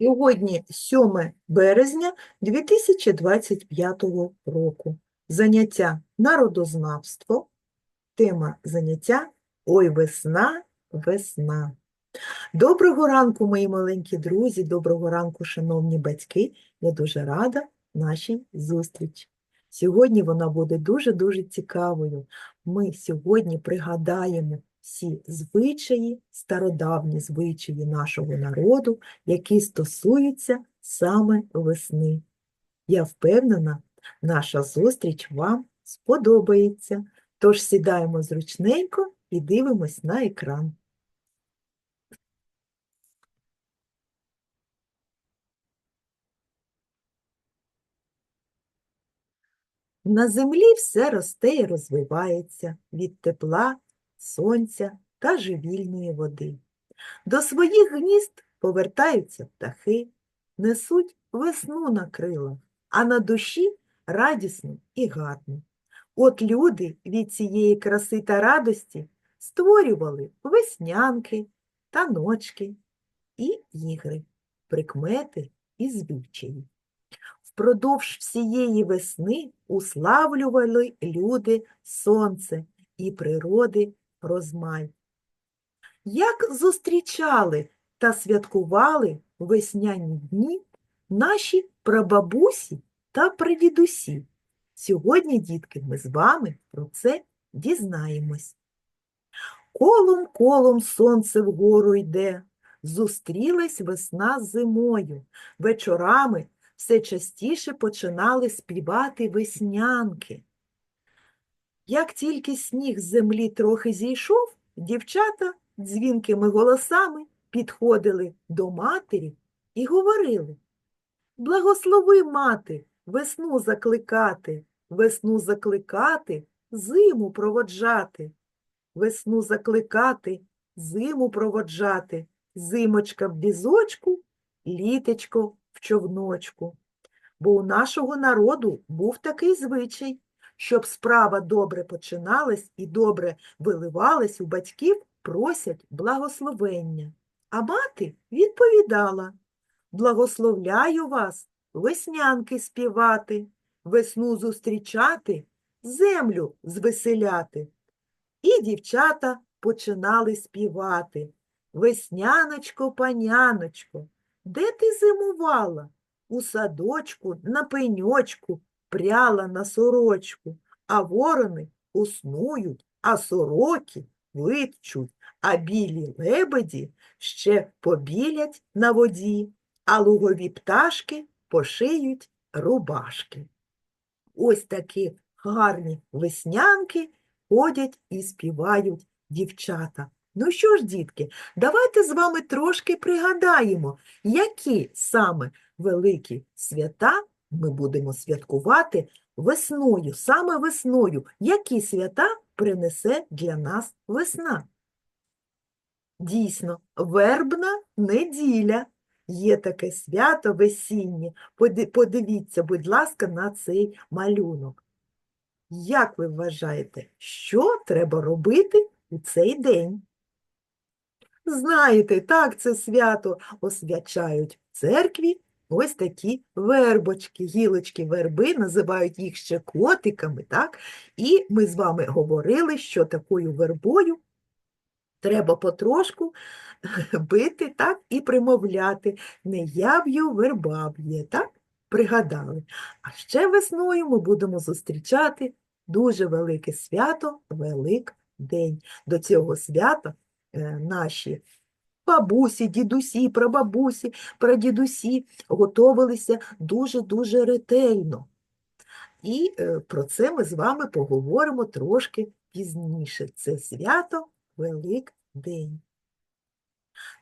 Сьогодні 7 березня 2025 року. Заняття народознавство. Тема заняття Ой, весна, весна. Доброго ранку, мої маленькі друзі, доброго ранку, шановні батьки. Я дуже рада нашій зустрічі. Сьогодні вона буде дуже-дуже цікавою. Ми сьогодні пригадаємо всі звичаї, стародавні звичаї нашого народу, які стосуються саме весни. Я впевнена, наша зустріч вам сподобається. Тож сідаємо зручненько і дивимось на екран. На землі все росте і розвивається від тепла, сонця та живільної води. До своїх гнізд повертаються птахи, несуть весну на крилах, а на душі радісно і гарно. От люди від цієї краси та радості створювали веснянки, таночки і ігри, прикмети і звичаї. Впродовж всієї весни уславлювали люди сонце і природи розмай. Як зустрічали та святкували весняні дні наші прабабусі та прадідусі? Сьогодні, дітки, ми з вами про це дізнаємось. Колом колом сонце вгору йде, зустрілась весна з зимою. Вечорами все частіше починали співати веснянки. Як тільки сніг з землі трохи зійшов, дівчата дзвінкими голосами підходили до матері і говорили. Благослови, мати, весну закликати, весну закликати, зиму проводжати, весну закликати, зиму проводжати, зимочка в візочку, літечко в човночку. Бо у нашого народу був такий звичай, щоб справа добре починалась і добре виливалась, у батьків просять благословення. А мати відповідала Благословляю вас веснянки співати, весну зустрічати, землю звеселяти. І дівчата починали співати. Весняночко, паняночко, де ти зимувала? У садочку, на пеньочку, пряла на сорочку, а ворони уснують, а сороки витчуть, а білі лебеді ще побілять на воді, а лугові пташки пошиють рубашки. Ось такі гарні веснянки ходять і співають дівчата. Ну що ж, дітки, давайте з вами трошки пригадаємо, які саме великі свята ми будемо святкувати весною, саме весною, які свята принесе для нас весна. Дійсно, вербна неділя. Є таке свято весіннє. Подивіться, будь ласка, на цей малюнок. Як ви вважаєте, що треба робити у цей день? Знаєте, так це свято освячають в церкві ось такі вербочки, гілочки верби, називають їх ще котиками, так? І ми з вами говорили, що такою вербою треба потрошку бити так і примовляти не я б'ю, верба б'є, так? Пригадали. А ще весною ми будемо зустрічати дуже велике свято Великдень. До цього свята е, наші бабусі, дідусі, прабабусі, прадідусі готовилися дуже-дуже ретельно. І е, про це ми з вами поговоримо трошки пізніше. Це свято Великдень.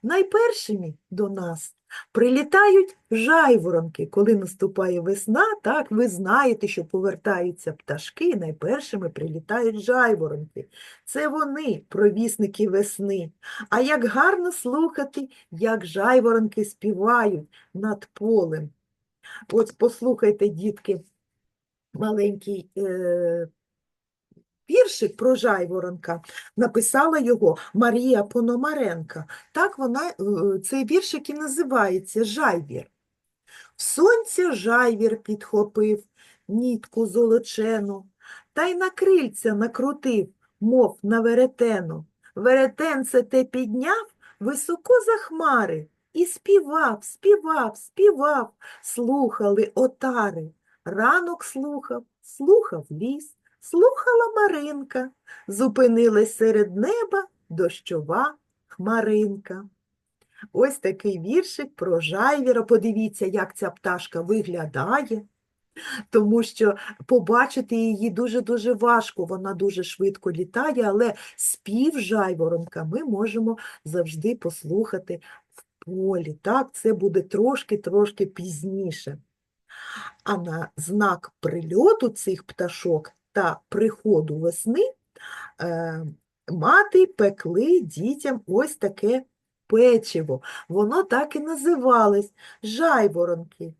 Найпершими до нас прилітають жайворонки. Коли наступає весна, так ви знаєте, що повертаються пташки, найпершими прилітають жайворонки. Це вони, провісники весни. А як гарно слухати, як жайворонки співають над полем. Ось послухайте, дітки, маленький е, Віршик про жайворонка написала його Марія Пономаренка. Так вона, е, цей віршик і називається Жайвір. В сонця жайвір підхопив нітку золочену, та й на крильця накрутив, мов на веретену. Веретенце те підняв високо за хмари і співав, співав, співав, слухали отари. Ранок слухав, слухав ліс, слухала Маринка, зупинилась серед неба дощова хмаринка. Ось такий віршик про жайвіра. Подивіться, як ця пташка виглядає, тому що побачити її дуже-дуже важко, вона дуже швидко літає, але спів жайворонка ми можемо завжди послухати в полі. Так, це буде трошки-трошки пізніше. А на знак прильоту цих пташок та приходу весни е, мати пекли дітям ось таке печиво. Воно так і називалось жайворонки.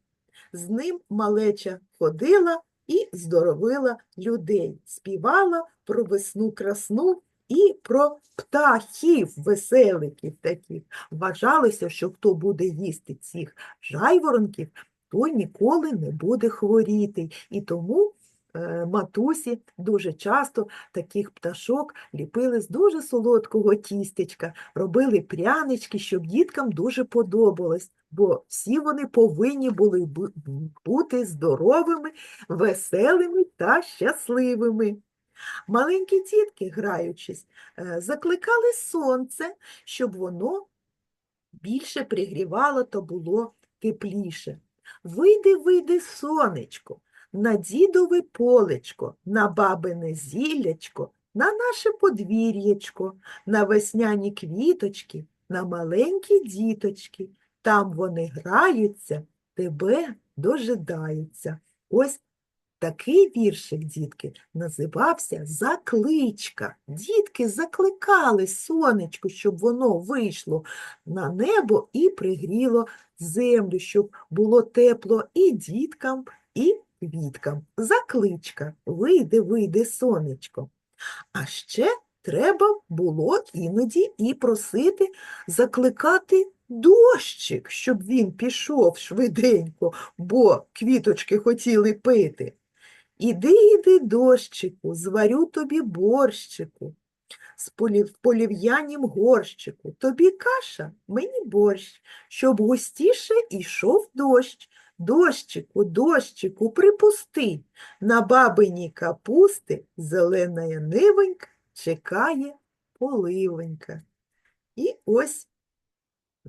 З ним малеча ходила і здоровила людей, співала про весну красну і про птахів веселиків таких. Вважалося, що хто буде їсти цих жайворонків, той ніколи не буде хворіти. І тому матусі дуже часто таких пташок ліпили з дуже солодкого тістечка, робили прянички, щоб діткам дуже подобалось, бо всі вони повинні були бути здоровими, веселими та щасливими. Маленькі дітки, граючись, е, закликали сонце, щоб воно більше пригрівало та було тепліше. Вийди, вийди, сонечко, на дідове полечко, на бабине зіллячко, на наше подвір'ячко, на весняні квіточки, на маленькі діточки. Там вони граються, тебе дожидаються. Ось такий віршик, дітки, називався Закличка. Дітки закликали сонечко, щоб воно вийшло на небо і пригріло землю, щоб було тепло і діткам, і квіткам. Закличка, вийди, вийди, сонечко. А ще треба було іноді і просити закликати дощик, щоб він пішов швиденько, бо квіточки хотіли пити. Іди, іди, дощику, зварю тобі борщику, з полів, полів'янім горщику. Тобі каша, мені борщ, щоб густіше ішов дощ. Дощику, дощику, припусти, на бабині капусти зелена нивонька чекає поливонька. І ось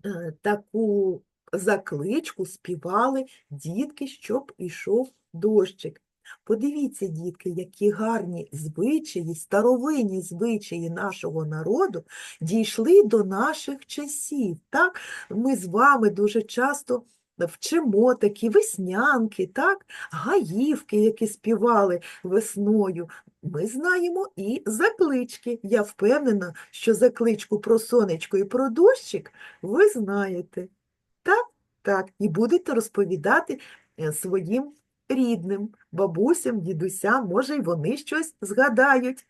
е, таку закличку співали дітки, щоб ішов дощик. Подивіться, дітки, які гарні звичаї, старовинні звичаї нашого народу дійшли до наших часів. Так? Ми з вами дуже часто вчимо такі веснянки, так? гаївки, які співали весною. Ми знаємо і заклички. Я впевнена, що закличку про сонечко і про дощик ви знаєте. Так, так, і будете розповідати е, своїм рідним, бабусям, дідусям, може, й вони щось згадають.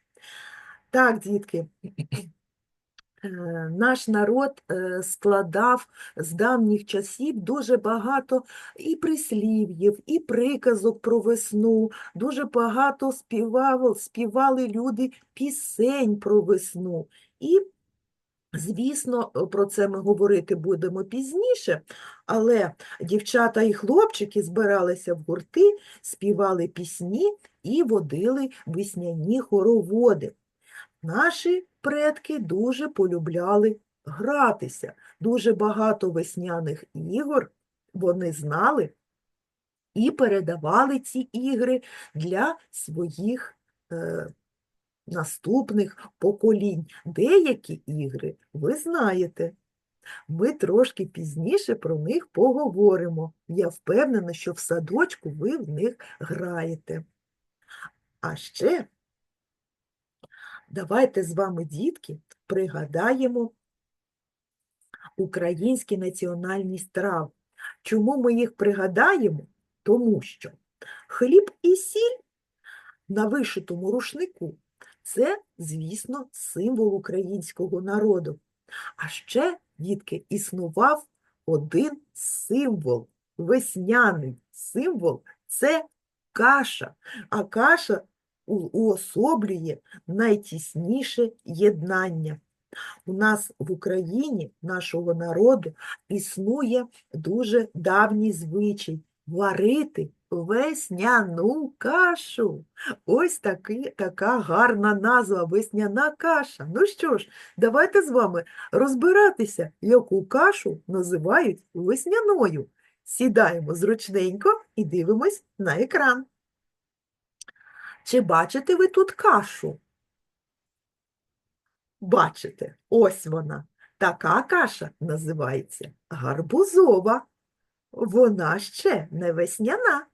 Так, дітки, наш народ е, складав з давніх часів дуже багато і прислів'їв, і приказок про весну, дуже багато співав, співали люди пісень про весну. І Звісно, про це ми говорити будемо пізніше, але дівчата і хлопчики збиралися в гурти, співали пісні і водили весняні хороводи. Наші предки дуже полюбляли гратися. Дуже багато весняних ігор вони знали і передавали ці ігри для своїх е, наступних поколінь. Деякі ігри ви знаєте. Ми трошки пізніше про них поговоримо. Я впевнена, що в садочку ви в них граєте. А ще давайте з вами, дітки, пригадаємо українські національні страви. Чому ми їх пригадаємо? Тому що хліб і сіль на вишитому рушнику Це, звісно, символ українського народу. А ще, дітки, існував один символ, весняний символ це каша. А каша уособлює найтісніше єднання. У нас в Україні, нашого народу, існує дуже давній звичай варити весняну кашу. Ось таки, така гарна назва весняна каша. Ну що ж, давайте з вами розбиратися, яку кашу називають весняною. Сідаємо зручненько і дивимось на екран. Чи бачите ви тут кашу? Бачите, ось вона. Така каша називається гарбузова. Вона ще не весняна.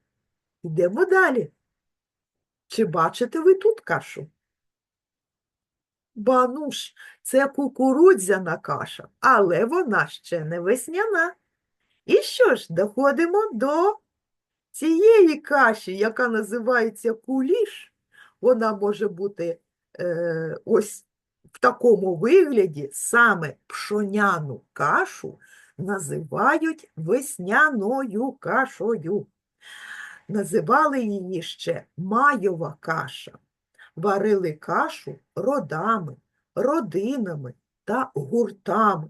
Йдемо далі. Чи бачите ви тут кашу? Бануш, це кукурудзяна каша, але вона ще не весняна. І що ж, доходимо до цієї каші, яка називається куліш. Вона може бути е, ось в такому вигляді, саме пшоняну кашу називають весняною кашою. Називали її ще майова каша. Варили кашу родами, родинами та гуртами.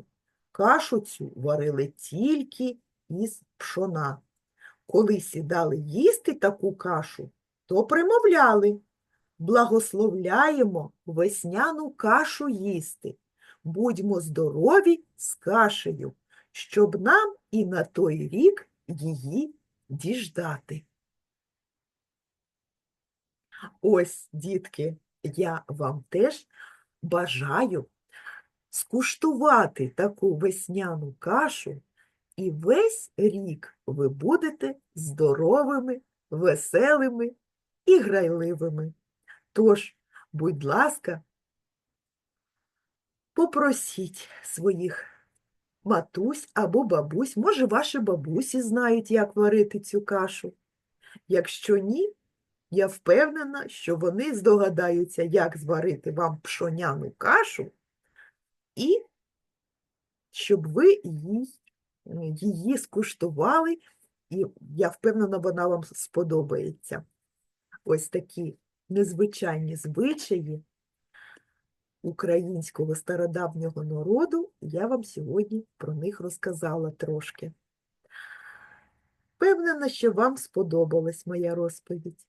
Кашу цю варили тільки із пшона. Коли сідали їсти таку кашу, то примовляли Благословляємо весняну кашу їсти. Будьмо здорові з кашею, щоб нам і на той рік її діждати. Ось, дітки, я вам теж бажаю скуштувати таку весняну кашу, і весь рік ви будете здоровими, веселими і грайливими. Тож, будь ласка, попросіть своїх матусь або бабусь, може, ваші бабусі знають, як варити цю кашу. Якщо ні, я впевнена, що вони здогадаються, як зварити вам пшоняну кашу, і щоб ви її, її скуштували, і я впевнена, вона вам сподобається. Ось такі незвичайні звичаї українського стародавнього народу, я вам сьогодні про них розказала трошки. Впевнена, що вам сподобалась моя розповідь.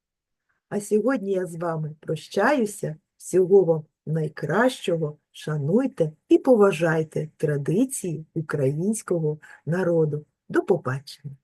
А сьогодні я з вами прощаюся. Всього вам найкращого, шануйте і поважайте традиції українського народу. До побачення!